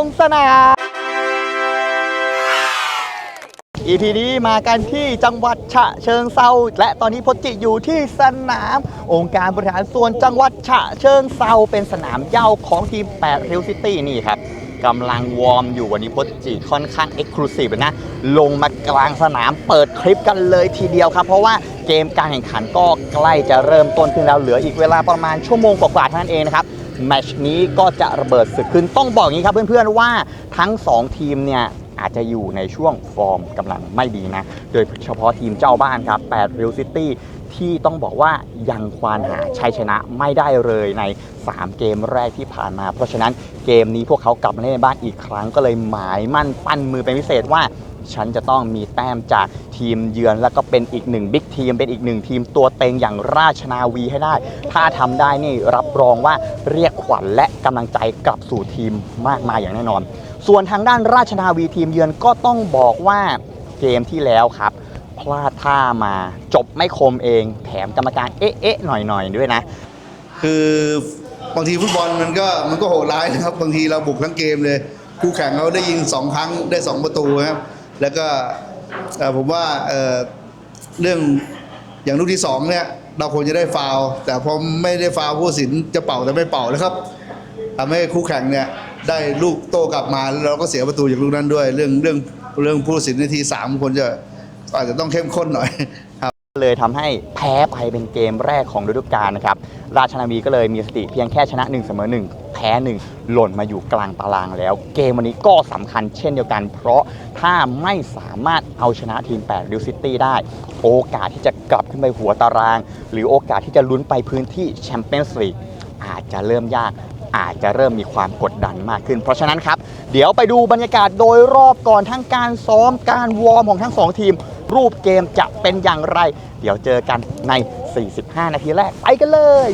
งสนาม EP นี้มากันที่จังหวัดฉะเชิงเซาและตอนนี้พจิอยู่ที่สนาม องค์การบริหารส่วนจังหวัดฉะเชิงเซาเป็นสนามเย้าของทีม8 Hill City นี่ครับกำลังวอร์มอยู่วันนี้พจิค่อนข้างเอ็กซ์คลูซีฟนะ ลงมากลางสนามเปิดคลิปกันเลยทีเดียวครับ เพราะว่าเกมการแข่งขันก็ใกล้จะเริ่มต้นขึ้นแล้วเหลืออีกเวลาประมาณชั่วโมงกว่าๆเท่านั้นเองนะครับ แมชนี้ก็จะระเบิดศึกขึ้นต้องบอกอย่างนี้ครับเพื่อนๆว่าทั้ง 2 ทีมเนี่ยอาจจะอยู่ในช่วงฟอร์มกำลังไม่ดีนะ โดยเฉพาะทีมเจ้าบ้านครับ8 Real City ที่ต้องบอกว่ายังควานหาชัยชนะไม่ได้เลยใน 3 เกมแรกที่ผ่านมา เพราะฉะนั้นเกมนี้พวกเขากลับมาเล่นในบ้านอีกครั้งก็เลยหมายมั่นปั้นมือเป็นพิเศษว่า ฉันจะต้องมีแต้มจากทีมเยือน แล้วก็เป็นอีกหนึ่งบิ๊กทีม เป็นอีกหนึ่งทีมตัวเต็งอย่างราชนาวีให้ได้ ถ้าทำได้นี่รับรองว่าเรียกขวัญและกำลังใจกลับสู่ทีมมากมายอย่างแน่นอน ส่วนทางด้านราชนาวีทีมเยือนก็ต้องบอกว่าเกมที่แล้วครับพลาดท่ามาจบไม่คมเอง แถมกรรมการเอ๊ะเอ๊ะหน่อยหน่อยด้วยนะ คือบางทีฟุตบอลมันก็มันก็โหดร้ายนะครับ บางทีเราบุกทั้งเกมเลย คู่แข่งเขาได้ยิงสองครั้งได้สองประตูครับ แล้วก็ผมว่าเเรื่องอย่างลูกที่สองเนี่ยเราควรจะได้ฟาวแต่พอไม่ได้ฟาวผู้สินจะเป่าแต่ไม่เป่านะครับทำให้คู่แข่งเนี่ยได้ลูกโต้กลับมาแล้วเราก็เสียประตูจากลูกนั้นด้วย เรื่องเรื่องเรื่องผู้สินในทีสามควรจะอาจจะต้องเข้มข้นหน่อย เลยทำให้แพ้ไปเป็นเกมแรกของฤดูกาลนะครับ ราชนาวีก็เลยมีสติเพียงแค่ชนะ1เสมอ1 แพ้ 1 หล่นมาอยู่กลางตารางแล้ว เกมวันนี้ก็สำคัญเช่นเดียวกัน เพราะถ้าไม่สามารถเอาชนะทีม8ริวซิตี้ได้ โอกาสที่จะกลับขึ้นไปหัวตาราง หรือโอกาสที่จะลุ้นไปพื้นที่แชมเปี้ยนส์ลีกอาจจะเริ่มยากอาจจะเริ่มมีความกดดันมากขึ้น เพราะฉะนั้นครับ เดี๋ยวไปดูบรรยากาศโดยรอบก่อนทั้งการซ้อมการวอร์มของทั้งสองทีม รูปเกมจะเป็นอย่างไร เดี๋ยวเจอกันใน 45 นาทีแรก ไปกันเลย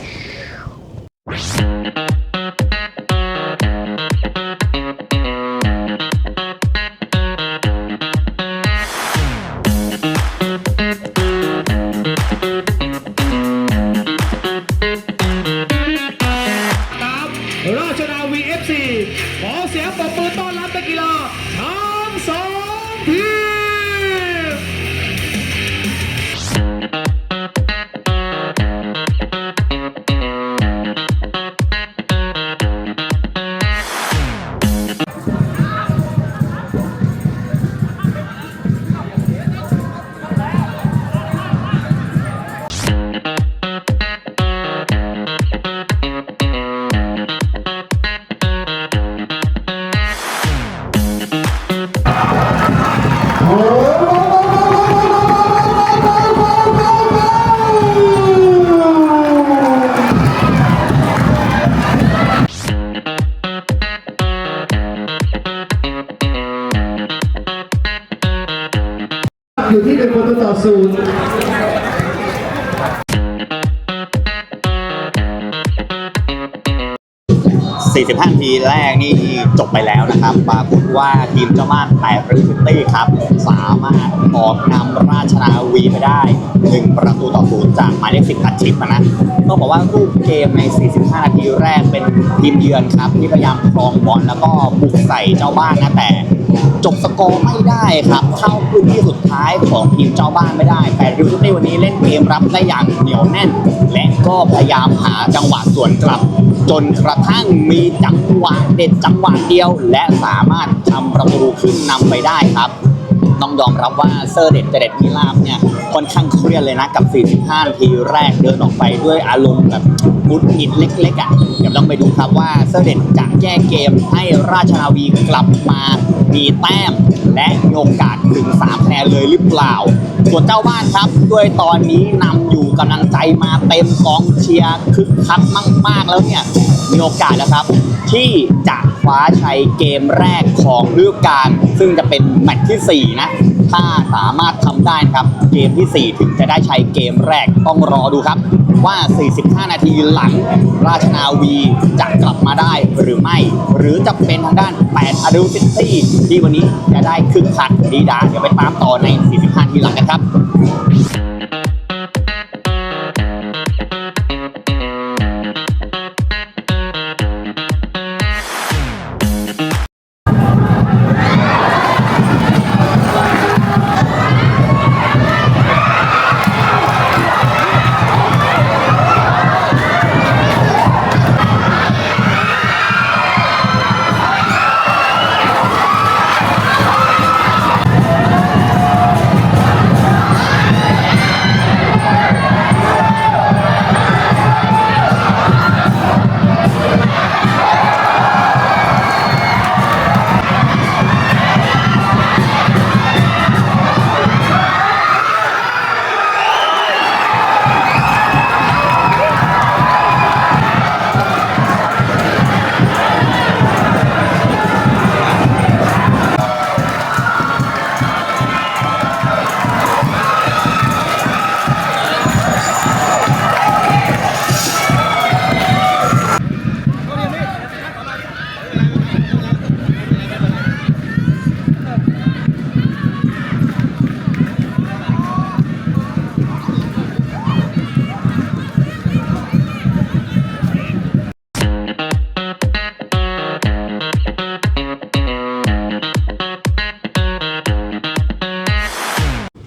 ศูนย์45นาทีแรกนี่จบไปแล้วนะครับ ปรากฏว่าทีมเจ้าบ้านแต่บริสตี้ครับ สามารถออกนำราชนาวีไปได้ 1 ประตูต่อศูนย์จากหมายเลขสิบอัดชิปนะต้องบอกว่ารูปเกมใน 45 นาทีแรกเป็นทีมเยือนครับ ที่พยายามครองบอลแล้วก็บุกใส่เจ้าบ้านนะแต่ จบสกอร์ไม่ได้ครับ เข้าพื้นที่สุดท้ายของทีมเจ้าบ้านไม่ได้ แต่ริวซิตี้วันนี้เล่นเกมรับได้อย่างเหนียวแน่น และก็พยายามหาจังหวะสวนกลับ จนกระทั่งมีจังหวะเด็ดจังหวะเดียว และสามารถทำประตูขึ้นนำไปได้ครับ ต้องยอมรับว่าเซอร์เด็ดเจเด็ดมิลาบเนี่ยค่อนข้างเครียดเลยนะกับ 45 นาทีแรกเดินออกไปด้วยอารมณ์แบบหงุดหงิดเล็กๆอะเดี๋ยวต้องไปดูครับว่าเซอร์เด็ดจะแก้เกมให้ราชนาวีกลับมามีแต้ม และมีโอกาสถึง3คะแนนเลยหรือเปล่า ส่วนเจ้าบ้านครับด้วยตอนนี้นำอยู่กำลังใจมาเต็มกองเชียร์คึกคักมากๆแล้วเนี่ยมีโอกาสแล้วครับ ที่จะ ว้าชัยเกมแรกของฤดูกาลซึ่งจะเป็นแมตช์ที่ 4 นะ ถ้าสามารถทำได้นครับ เกมที่ 4 ถึงจะได้ชัยเกมแรกต้องรอดูครับ ว่า 45 นาทีหลังราชนาวีจะกลับมาได้หรือไม่ หรือจะเป็นทางด้าน 8 อดูซิตี้ที่วันนี้จะได้คึกคักดีดาเดี๋ยวไปตามต่อใน 45 นาทีหลังกันครับ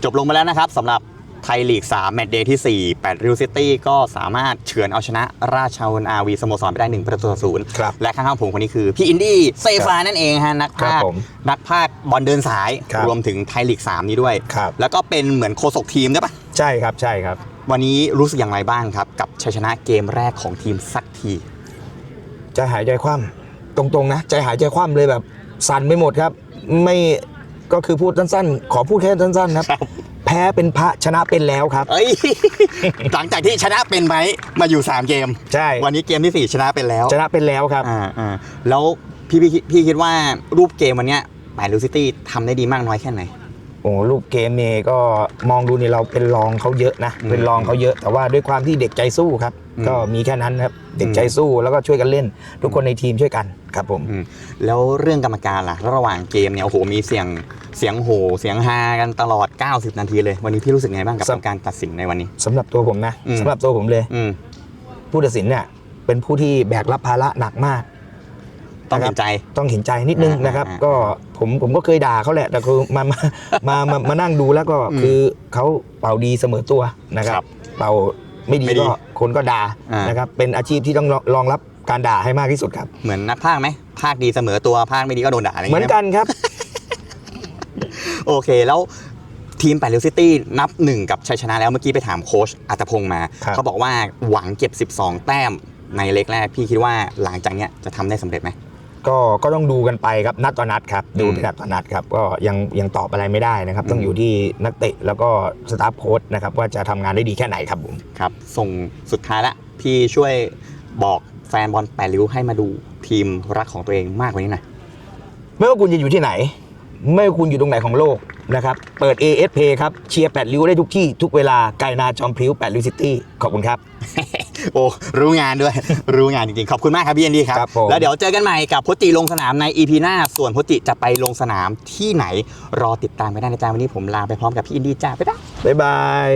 บลงไปแล้วนะครับสำหรับไทยลีก 3 แมตช์เดย์ที่ 4 8 ริวซิตี้ก็สามารถเฉือนเอาชนะราชาวนาวีสโมสรไปได้ 1 ประตูต่อศูนย์ครับและข้างๆผมคนนี้คือ พี่อินดี้เซฟานั่นเองฮะนักครัพากบย์ผมนักพากย์บอลเดินสายครับ รวมถึงไทยลีก 3 นี้ด้วย ครับ แล้วก็เป็นเหมือนโฆษกทีมด้วยปะใช่ครับใช่ครับ วันนี้รู้สึกอย่างไรบ้างครับ กับชัยชนะเกมแรกของทีมสักที ใจหายใจคว่ำตรงๆนะ ใจหายใจคว่ำเลยแบบ สั่นไปหมดครับ ไม่ ก็คือพูดสั้นๆ ขอพูดแค่สั้นๆนะครับ แพ้เป็นพระชนะเป็นแล้วครับ เอ้ย หลังจากที่ชนะเป็นไหมมาอยู่ 3 เกม ใช่ วันนี้เกมที่ 4 ชนะเป็นแล้วชนะเป็นแล้วครับ อ่าอ่าแล้วพี่พี่พี่คิดว่ารูปเกมวันเนี้ยแปดลิวซิตี้ทำได้ดีมากน้อยแค่ไหนโอ้ลูกเกมเนี่ยก็มองดูนี่เราเป็นรองเขาเยอะนะอืมเป็นรองเขาเยอะ แต่ว่าด้วยความที่เด็กใจสู้ครับอืม ก็มีแค่นั้นครับเด็กอืมใจสู้แล้วก็ช่วยกันเล่น ทุกคนในทีมช่วยกันครับผมอืมแล้วเรื่องกรรมการล่ะ ระหว่างเกมเนี่ยโอ้โหมีเสียงเสียงโหเสียงฮากันตลอด 90 นาทีเลย วันนี้พี่รู้สึกไงบ้างกับครับการตัดสินในวันนี้สำหรับตัวผมนะอืมสำหรับตัวผมเลยอืมผู้ตัดสินเนี่ยเป็นผู้ที่แบกรับภาระหนักมากต้องเห็นใจต้องเห็นใจนิดนึงอ่านะครับอ่าก็ผมผมก็เคยด่าเขาแหละ แต่คือมามามามามานั่งดูแล้วก็อืมคือเขาเป่าดีเสมอตัวนะคครัรับบเป่า ไม่ดีไม่ดีก็คนก็ด่าอ่าน นะครับเป็นอาชีพที่ต้องรองรับการด่าให้มากที่สุดครับ เหมือนนักพากย์ไหมพากย์ดีเสมอตัวพากย์ไม่ดีก็โดนด่าอะไรอย่างเหมือนเงี้ยกันครับ โอเค แล้วทีมแปดลิวซิตี้นับหนึ่งกับชัยชนะแล้วเมื่อกี้ไปถามโค้ชอัตพงศ์มา ครับ เขาบอกว่าหวังเก็บ 12 แต้มในเล็กแรก พี่คิดว่าหลังจากเนี้ยจะทำได้สำเร็จไหม ก็ก็ต้องดูกันไปครับนัดต่อนัดครับดูอืมนัดต่อนัดครับก็ยังยังตอบอะไรไม่ได้นะครับ ต้องอืมอยู่ที่นักเตะแล้วก็สตาฟโค้ชนะครับว่าจะทำงานได้ดีแค่ไหนครับผมครับส่งสุดท้ายละพี่ช่วยบอกแฟนบอลแปดริ้วให้มาดูทีมรักของตัวเองมากกว่านี้หน่อยไม่ว่าคุณจะอยู่ที่ไหน ไม่ว่าคุณอยู่ตรงไหนของโลกนะครับเปิด AS Pay ครับเชียร์แปดริ้วได้ทุกที่ทุกเวลาไกลนาจอมพลิ้วแปดริ้วซิตี้ขอบคุณครับ โอ้รู้งานด้วย รู้งานจริงๆ ขอบคุณมากครับพี่เอ็นดีครับ ครับผม แล้วเดี๋ยวเจอกันใหม่กับพจติลงสนามใน EP หน้า ส่วนพจติจะไปลงสนามที่ไหนรอติดตามไปได้นะจ๊ะวันนี้ผมลาไปพร้อมกับพี่อินดีจ้าไปได้ บ๊ายบาย